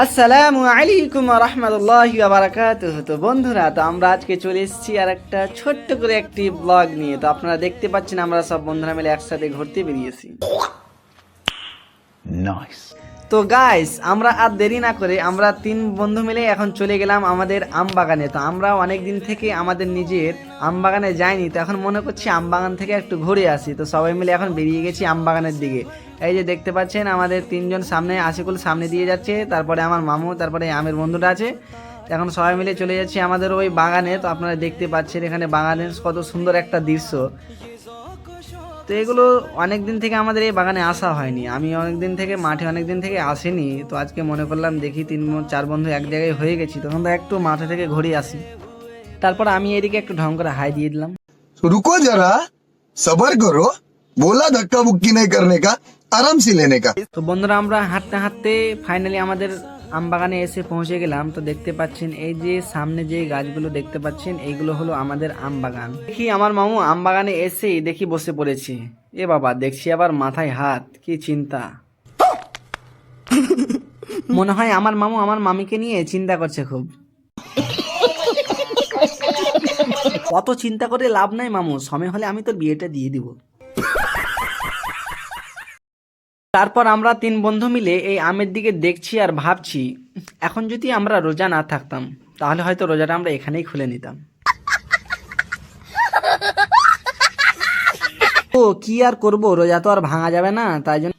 আসসালামু আলাইকুম রহমতুল্লাহি বারাকাতুহু। তো বন্ধুরা, তো আমরা আজকে চলে এসেছি আর একটা ছোট্ট করে একটি ব্লগ নিয়ে। তো আপনারা দেখতে পাচ্ছেন আমরা সব বন্ধুরা মিলে একসাথে ঘুরতে বেরিয়েছি। তো গাইস আমরা আর দেরি না করে আমরা তিন বন্ধু মিলে এখন চলে গেলাম আমাদের আম বাগানে। তো আমরা অনেক দিন থেকে আমাদের নিজের আম বাগানে যাইনি, তো এখন মনে করছি আম বাগান থেকে একটু ঘুরে আসি। তো সবাই মিলে এখন বেরিয়ে গেছি আম বাগানের দিকে। এই যে দেখতে পাচ্ছেন, আমাদের তিনজন সামনে, আশিকুল সামনে দিয়ে যাচ্ছে, তারপরে আমার মামু, তারপরে আমের বন্ধুটা আছে। এখন সবাই মিলে চলে যাচ্ছি আমাদের ওই বাগানে। তো আপনারা দেখতে পাচ্ছেন এখানে বাগানের কত সুন্দর একটা দৃশ্য। তো এগুলো অনেক দিন থেকে আমাদের এই বাগানে আসা হয়নি। আমি অনেক দিন থেকে মাঠে অনেক দিন থেকে আসিনি তো আজকে মনে করলাম দেখি তিন চার বন্ধু এক জায়গায় হয়ে গেছি তখন তো একটু মাঠে থেকে ঘুরে আসি। তারপর আমি এদিকে একটু ঢং করে হাই দিয়ে দিলাম। রুকো যারা সবার করো বলা ধাক্কা বুক্কি নেই করনে কা আরামসে লেনে কা। তো বন্ধুরা আমরা হাঁটতে হাঁটতে ফাইনালি আমাদের আম বাগানে এসে পৌঁছে গেলাম তো দেখতে পাচ্ছেন এই যে সামনে যে গাছগুলো দেখতে পাচ্ছেন, এইগুলো হলো আমাদের আম বাগান দেখি আমার মামু আম বাগানে এসেই দেখি বসে পড়েছে। এ বাবা, দেখছি আবার মাথায় হাত, কি চিন্তা। মনে হয় আমার মামু আমার মামিকে নিয়ে চিন্তা করছে খুব। কত চিন্তা করে লাভ নাই মামু, সময় হলে আমি তোর বিয়েটা দিয়ে দিব। তারপর আমরা তিন বন্ধু মিলে এই আমের দিকে দেখছি আর ভাবছি এখন যদি আমরা রোজা না থাকতাম তাহলে হয়তো রোজাটা আমরা এখানেই খুলে নিতাম। ও কি আর করব? রোজা তো আর ভাঙা যাবে না তাই জন্য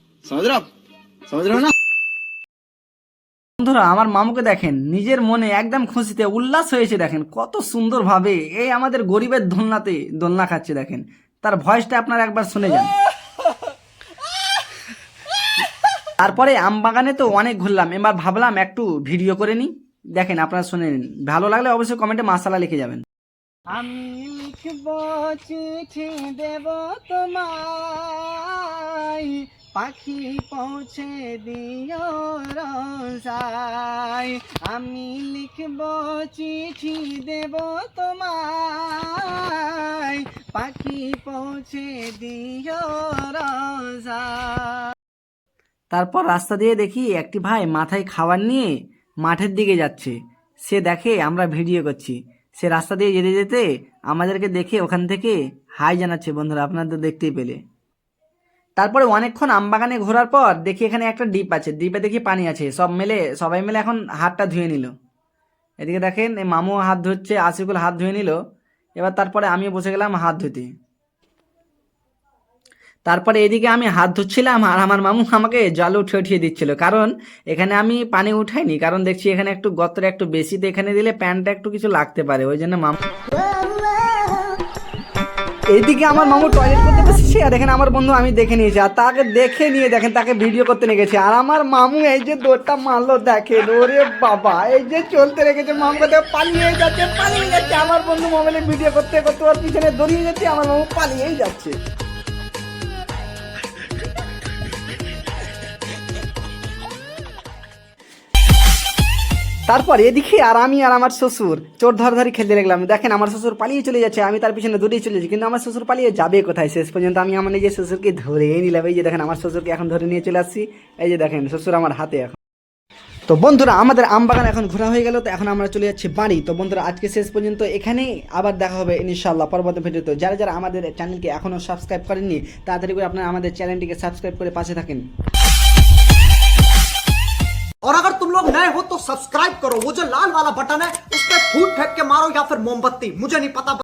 বন্ধুরা আমার মামুকে দেখেন নিজের মনে একদম খুশিতে উল্লাস হয়েছে দেখেন কত সুন্দরভাবে। এই আমাদের গরিবের দোলনাতে দোলনা খাচ্ছে দেখেন তার ভয়েসটা আপনারা একবার শুনে যান। তারপরে আম বাগানে তো অনেক ঘুরলাম। এবার ভাবলাম একটু ভিডিও করে নি দেখেন, আপনারা শুনে নিন। ভালো লাগলে অবশ্যই কমেন্টে মাসালা লিখে যাবেন। আমি লিখব চিঠি দেব তোমায়। পাখি পৌঁছে দিও রসাই আমি লিখব চিঠি দেব তোমায়। পাখি পৌঁছে দিও রসাই তারপর রাস্তা দিয়ে দেখি একটি ভাই মাথায় খাবার নিয়ে মাঠের দিকে যাচ্ছে। সে দেখে, আমরা ভিডিও করছি। সে রাস্তা দিয়ে যেতে যেতে আমাদেরকে দেখে ওখান থেকে হাই জানাচ্ছে, বন্ধুরা, আপনারা তো দেখতেই পেলে। তারপরে অনেকক্ষণ আমবাগানে ঘোরার পর দেখি এখানে একটা ডিপ আছে। ডিপে দেখি পানি আছে। সব মিলে, সবাই মিলে এখন হাতটা ধুয়ে নিল। এদিকে দেখেন মামু হাত ধুচ্ছে, আশিকুল হাত ধুয়ে নিল। এবার তারপরে আমি বসে গেলাম হাত ধুতে। তারপরে এদিকে আমি হাত ধুচ্ছিলাম আর আমার মামু আমাকে জল উঠে উঠিয়ে দিচ্ছিল। কারণ এখানে আমি পানি উঠাইনি, কারণ দেখছি এখানে একটু গতরে একটু বেশি তো এখানে দিলে প্যান্টটা একটু কিছু লাগতে পারে, ওই জন্য মামু এইদিকে আমার মামু টয়লেট করতে বসেছে, আর এখানে আমার বন্ধু আমি দেখে নিয়েছি, আর তাকে দেখে নিয়ে দেখেন, তাকে ভিডিও করতে নিয়ে গেছে। আর আমার মামু এই যে দৌড়টা মারলো, দেখেন, ওরে বাবা, এই যে চলতে রেখেছে মামু কোথাও পালিয়ে যাচ্ছে পালিয়ে যাচ্ছে। আমার বন্ধু মোবাইলে ভিডিও করতে করতে ওর পিছনে দৌড়িয়ে যাচ্ছে আমার মামু পালিয়েই যাচ্ছে। তারপর এদিকে আর আমি আর আমার শ্বশুর চোর ধরাধরি খেলতে লাগলাম। দেখেন আমার শ্বশুর পালিয়ে চলে যাচ্ছে, আমি তার পিছনে দৌড়িয়ে চলে যাচ্ছি, কিন্তু আমার শ্বশুর পালিয়ে যাবে কোথায়? শেষ পর্যন্ত আমি আমার নিজের শ্বশুরকে ধরে নিলাম। এই যে দেখেন, আমার শ্বশুরকে এখন ধরে নিয়ে চলে আসছি। এই যে দেখেন, শ্বশুর আমার হাতে এখন। তো বন্ধুরা, আমাদের আম বাগান এখন ঘোরা হয়ে গেল, তো এখন আমরা চলে যাচ্ছি বাড়ি। তো বন্ধুরা, আজকে শেষ পর্যন্ত এখানেই, আবার দেখা হবে ইনশাল্লাহ পরবর্তী ভিডিওতে। যারা যারা আমাদের চ্যানেলকে এখনও সাবস্ক্রাইব করেননি, তাড়াতাড়ি করে আপনারা আমাদের চ্যানেলটিকে সাবস্ক্রাইব করে পাশে থাকেন। सब्सक्राइब करो। वो जो लाल वाला बटन है, उस पर फूट फेंक के मारो या फिर मोमबत्ती। मुझे नहीं पता।